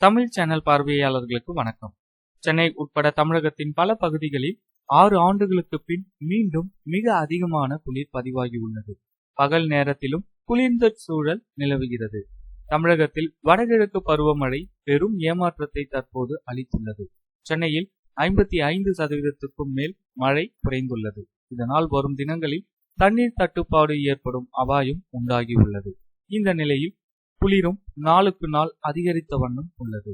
Tamil channel பார்வையாளர்களுக்கு வணக்கம். சென்னை உட்பட தமிழகத்தின் பல பகுதிகளில் ஆறு ஆண்டுகளுக்கு பின் மீண்டும் மிக அதிகமான குளிர் பதிவாகியுள்ளது பகல் நேரத்திலும் குளிர்ந்த சூழல் நிலவுகிறது. தமிழகத்தில் வடகிழக்கு பருவமழை பெரும் ஏமாற்றத்தை தற்போது அளித்துள்ளது. சென்னையில் ஐம்பத்தி ஐந்து சதவீதத்துக்கும் மேல் மழை குறைந்துள்ளது. இதனால் வரும் தினங்களில் தண்ணீர் தட்டுப்பாடு ஏற்படும் அபாயம் உண்டாகியுள்ளது இந்த நிலையில் குளிரும் நாளுக்கு நாள் அதிகரித்த வண்ணம் உள்ளது.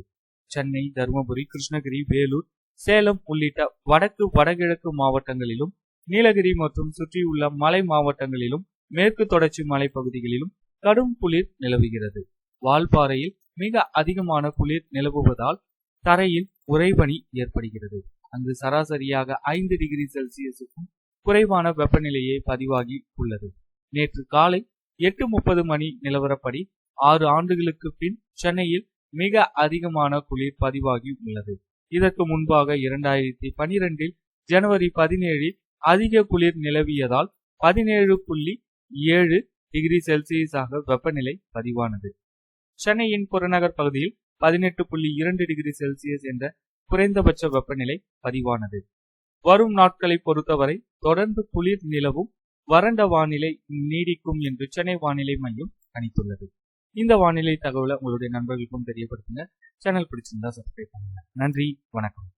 சென்னை தருமபுரி கிருஷ்ணகிரி வேலூர் சேலம் உள்ளிட்ட வடக்கு வடகிழக்கு மாவட்டங்களிலும் நீலகிரி மற்றும் சுற்றியுள்ள மலை மாவட்டங்களிலும் மேற்கு தொடர்ச்சி மலைப்பகுதிகளிலும் கடும் குளிர் நிலவுகிறது. வால்பாறையில் மிக அதிகமான குளிர் நிலவுவதால் தரையில் உறைபனி ஏற்படுகிறது. அங்கு சராசரியாக ஐந்து டிகிரி செல்சியஸுக்கும் குறைவான வெப்பநிலையே பதிவாகி உள்ளது. நேற்று காலை எட்டு முப்பது மணி நிலவரப்படி ஆறு ஆண்டுகளுக்கு பின் சென்னையில் மிக அதிகமான குளிர் பதிவாகி உள்ளது. இதற்கு முன்பாக இரண்டாயிரத்தி பனிரெண்டில் ஜனவரி பதினேழில் அதிக குளிர் நிலவியதால் பதினேழு புள்ளி ஏழு டிகிரி செல்சியஸாக வெப்பநிலை பதிவானது. சென்னையின் புறநகர் பகுதியில் பதினெட்டு புள்ளி இரண்டு டிகிரி செல்சியஸ் என்ற குறைந்தபட்ச வெப்பநிலை பதிவானது. வரும் நாட்களை பொறுத்தவரை தொடர்ந்து குளிர் நிலவும் வறண்ட வானிலை நீடிக்கும் என்று சென்னை வானிலை மையம் கணித்துள்ளது. இந்த வானிலை தகவலை உங்களுடைய நண்பர்களுக்கும் தெரியப்படுத்துங்க. சேனல் பிடிச்சிருந்தா சப்ஸ்கிரைப் பண்ணுங்க. நன்றி. வணக்கம்.